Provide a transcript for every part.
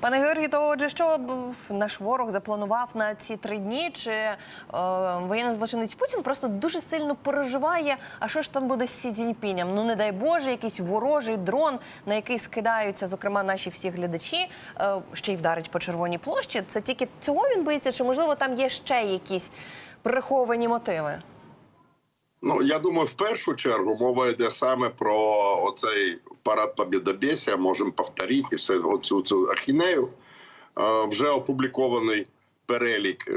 Пане Георгію, то отже, що наш ворог запланував на ці три дні? Чи е, воєнний злочинець Путін просто дуже сильно переживає? А що ж там буде з Сі Цзіньпінем? Ну не дай Боже, якийсь ворожий дрон, на який скидаються, зокрема, наші всі глядачі, е, ще й вдарить по червоній площі. Це тільки цього він боїться, чи можливо там є ще якісь приховані мотиви? Ну я думаю, в першу чергу мова йде саме про оцей парад побєдобєсія, можемо повторити все оцю цю ахінею. Е, Вже опублікований перелік е,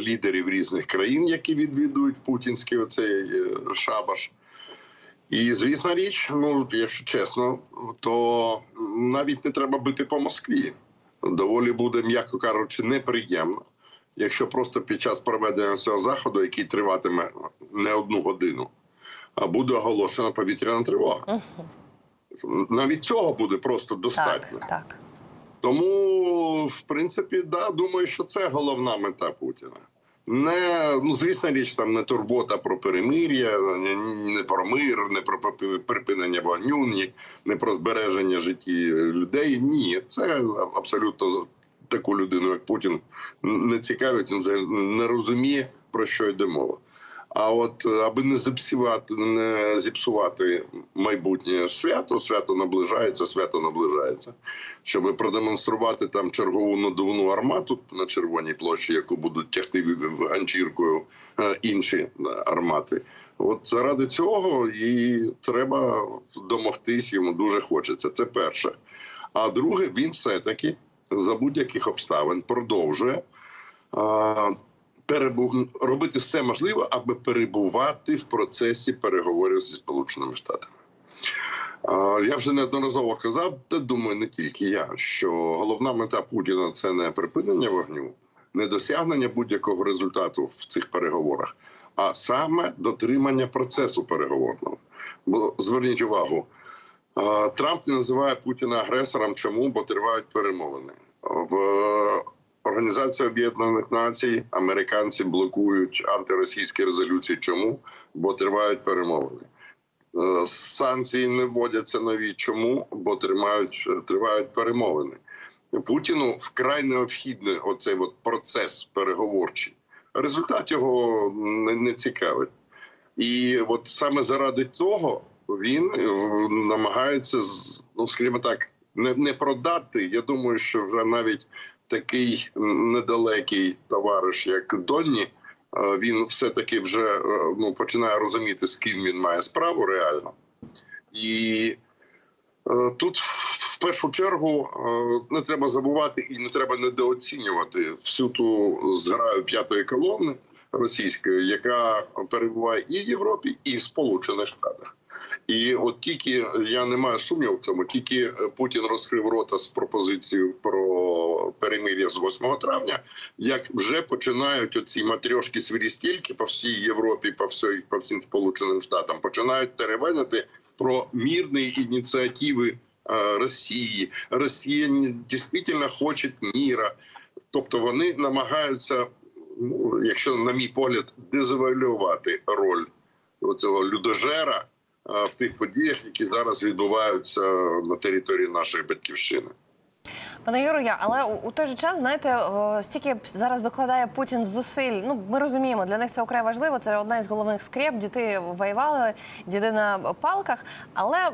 лідерів різних країн, які відвідують путінський оцей е, шабаш. І звісна річ, ну якщо чесно, то навіть не треба бити по Москві. Доволі буде, м'яко кажучи, неприємно, якщо просто під час проведення цього заходу, який триватиме не одну годину, а буде оголошена повітряна тривога. Навіть цього буде просто достатньо. Так, так. Тому, в принципі, да, думаю, що це головна мета Путіна. Не ну звісно річ, там не турбота про перемир'я, не, не про мир, не про припинення вогню, не про збереження житті людей. Ні, це абсолютно таку людину, як Путін, не цікавить. Він не розуміє про що йде мова. А от е, аби не зіпсувати, не зіпсувати майбутнє свято, свято наближається, свято наближається, щоб продемонструвати там чергову надувну армату на червоній площі, яку будуть тягти ганчіркою е, інші е, армати. От заради цього і треба домогтись йому дуже хочеться. Це перше. А друге, він все-таки за будь-яких обставин продовжує а, перебув... робити все можливе, аби перебувати в процесі переговорів зі Сполученими Штатами. Я вже неодноразово казав, та думаю, не тільки я, що головна мета Путіна це не припинення вогню, не досягнення будь-якого результату в цих переговорах, а саме дотримання процесу переговорного. Бо зверніть увагу, Трамп не називає Путіна агресором. Чому? Бо тривають перемовини в Організації Об'єднаних Націй. Американці блокують антиросійські резолюції. Чому? Бо тривають перемовини. Е, Санкції не вводяться нові. Чому? Бо тримають тривають перемовини. Путіну вкрай необхідний оцей от процес переговорчий. Результат його не цікавить. І от саме заради того він е, намагається ну скажімо так, не, не продати. Я думаю, що вже навіть такий недалекий товариш, як Донні, е, він все таки вже е, ну починає розуміти, з ким він має справу реально. І тут в першу чергу не треба забувати і не треба недооцінювати всю ту зграю п'ятої колони російської, яка перебуває і в Європі, і в Сполучених Штатах. І от тільки я не маю сумніву в цьому, тільки Путін розкрив рота з пропозицією про перемир'я з 8 травня, як вже починають оці матрьошки свірістільки по всій Європі, по всій, по всім Сполученим Штатам, починають теревенити про мирні ініціативи е, Росії. Росія дійсно хоче міра. Тобто вони намагаються, ну, якщо на мій погляд, дезавуалювати роль цього людожера е, в тих подіях, які зараз відбуваються на території нашої батьківщини. Пане Юрію, але у, той же час, знаєте, стільки зараз докладає Путін зусиль. Ну, ми розуміємо, для них це окремо важливо. Це одна із головних скреп. Діти воювали, діди на палках. Але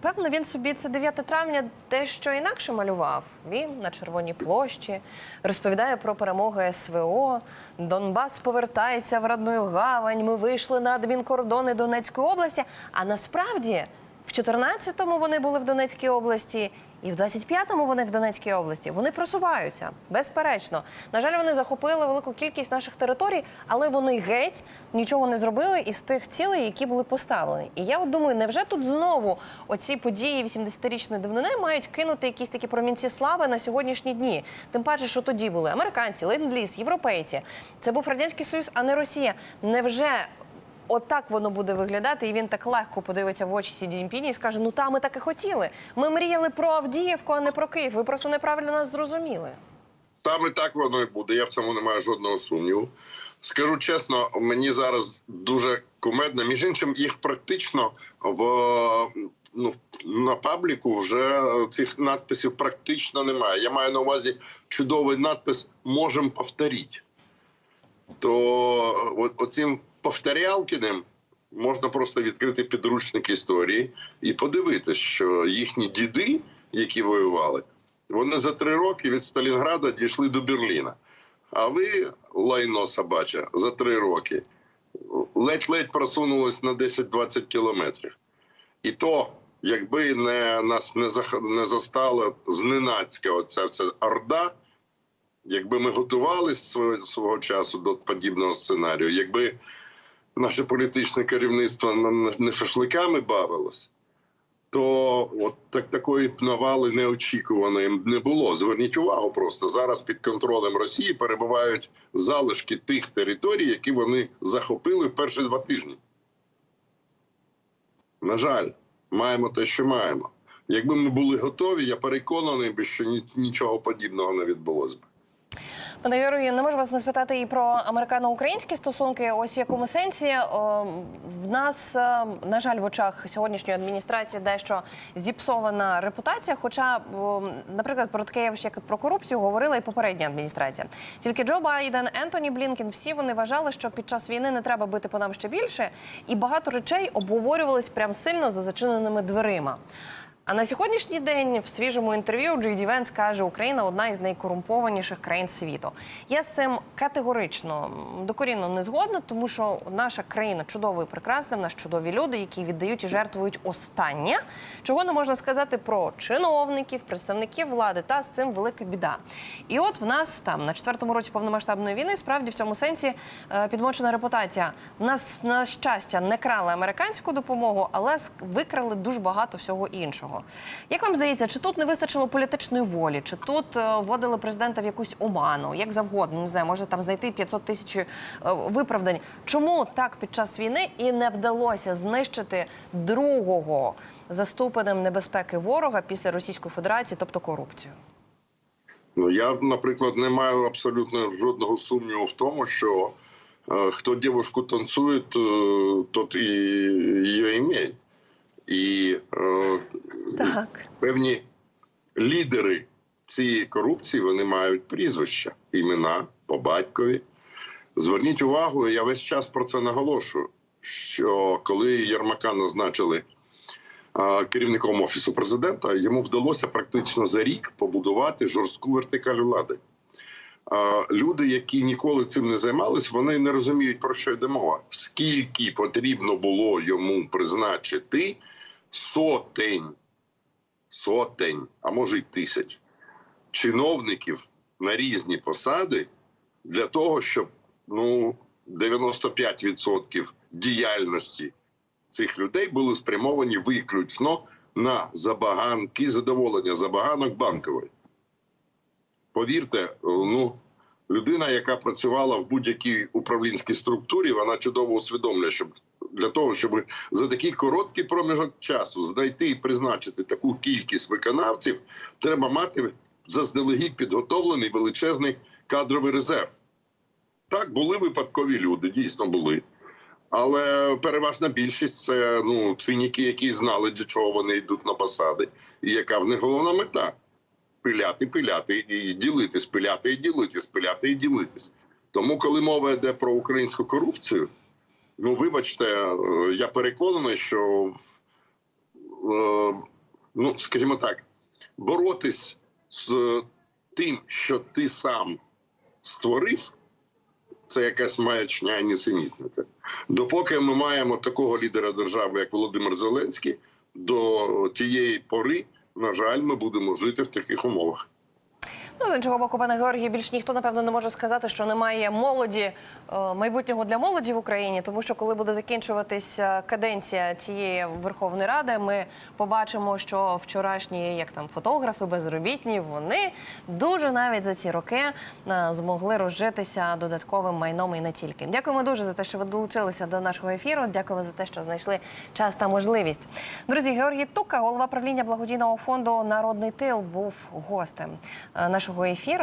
певно, він собі це 9 травня дещо інакше малював. Він на червоній площі розповідає про перемоги СВО. Донбас повертається в родну гавань. Ми вийшли на адмінкордони Донецької області. А насправді. В 14-му вони були в Донецькій області, і в 25-му вони в Донецькій області. Вони просуваються, безперечно. На жаль, вони захопили велику кількість наших територій, але вони геть нічого не зробили із тих цілей, які були поставлені. І я от думаю, невже тут знову оці події 80-річної давнини мають кинути якісь такі промінці слави на сьогоднішні дні? Тим паче, що тоді були американці, ленд-ліз, європейці. Це був радянський союз, а не Росія. Невже Отак воно буде виглядати, і він так легко подивиться в очі Сі Цзіньпіні і скаже: Ну та ми так і хотіли. Ми мріяли про Авдіївку, а не про Київ. Ви просто неправильно нас зрозуміли. Саме так воно і буде. Я в цьому не маю жодного сумніву. Скажу чесно, мені зараз дуже кумедно. Між іншим, їх практично в ну, на пабліку вже цих надписів практично немає. Я маю на увазі чудовий надпис можемо повторити. То оцим повторялкіним можна просто відкрити підручник історії і подивитися, що їхні діди, які воювали, вони за три роки від Сталінграда дійшли до Берліна. А ви, лайно собаче, за три роки ледь-ледь просунулись на 10-20 кілометрів. І то, якби не нас не зах- не застала зненацька оця ця орда, якби ми готувалися свого, свого часу до подібного сценарію, якби наше політичне керівництво не шашликами бавилось, то от так такої навали неочікуваної не було. Зверніть увагу, просто зараз під контролем Росії перебувають залишки тих територій, які вони захопили в перші два тижні. На жаль, маємо те, що маємо. Якби ми були готові, я переконаний би, що нічого подібного не відбулося б. Пане Юрію, не можу вас не спитати і про американо-українські стосунки. Ось в якому сенсі О, в нас, е, на жаль, в очах сьогоднішньої адміністрації дещо зіпсована репутація. Хоча, о, наприклад, про таке як про корупцію, говорила і попередня адміністрація. Тільки Джо Байден, Ентоні Блінкен, всі вони вважали, що під час війни не треба бити по нам ще більше, і багато речей обговорювались прям сильно за зачиненими дверима. А на сьогоднішній день в свіжому інтерв'ю Джей Ді Венс каже, Україна одна із найкорумпованіших країн світу. Я з цим категорично докорінно не згодна, тому що наша країна чудова і прекрасна, в нас чудові люди, які віддають і жертвують останнє, чого не можна сказати про чиновників, представників влади. Та з цим велика біда. І от в нас там на четвертому році повномасштабної війни справді в цьому сенсі е, підмочена репутація. В нас на щастя не крали американську допомогу, але викрали дуже багато всього іншого. Як вам здається, чи тут не вистачило політичної волі, чи тут е, вводили президента в якусь оману, як завгодно, не знаю, може там знайти 500 тисяч е, виправдань. Чому так під час війни і не вдалося знищити другого за ступенем небезпеки ворога після Російської Федерації, тобто корупцію? Ну я, наприклад, не маю абсолютно жодного сумніву в тому, що е, хто дівчинку танцює, то, тот і її ім'я. І е, Так. певні лідери цієї корупції вони мають прізвища, імена по батькові. Зверніть увагу, я весь час про це наголошую. Що коли Єрмака назначили а, керівником офісу президента, йому вдалося практично за рік побудувати жорстку вертикаль влади. Люди, які ніколи цим не займались, вони не розуміють про що йде мова. Скільки потрібно було йому призначити сотень, сотень, а може й тисяч чиновників на різні посади для того, щоб ну 95% діяльності цих людей були спрямовані виключно на забаганки, задоволення забаганок банкової. Повірте, ну людина, яка працювала в будь-якій управлінській структурі, вона чудово усвідомлює, щоб для того, щоб за такий короткий проміжок часу знайти і призначити таку кількість виконавців, треба мати заздалегідь підготовлений величезний кадровий резерв. Так, були випадкові люди, дійсно були. Але переважна більшість це ну, циніки, які знали, для чого вони йдуть на посади, і яка в них головна мета пиляти, пиляти і ділитись, пиляти і ділитись, пиляти і ділитись. Тому, коли мова йде про українську корупцію, ну вибачте, е, я переконаний, що е, ну, скажімо так, боротись з тим, що ти сам створив, це якась маячня і несенітниця. Допоки ми маємо такого лідера держави, як Володимир Зеленський, до тієї пори, на жаль, ми будемо жити в таких умовах. Ну, з іншого боку, пане Георгію, більш ніхто напевно не може сказати, що немає молоді е, майбутнього для молоді в Україні, тому що коли буде закінчуватися каденція цієї Верховної Ради, ми побачимо, що вчорашні, як там фотографи безробітні, вони дуже навіть за ці роки е, змогли розжитися додатковим майном і не тільки. Дякуємо дуже за те, що ви долучилися до нашого ефіру. Дякуємо за те, що знайшли час та можливість. Друзі, Георгій Тука, голова правління благодійного фонду Народний тил, був гостем е, нашого ефіру.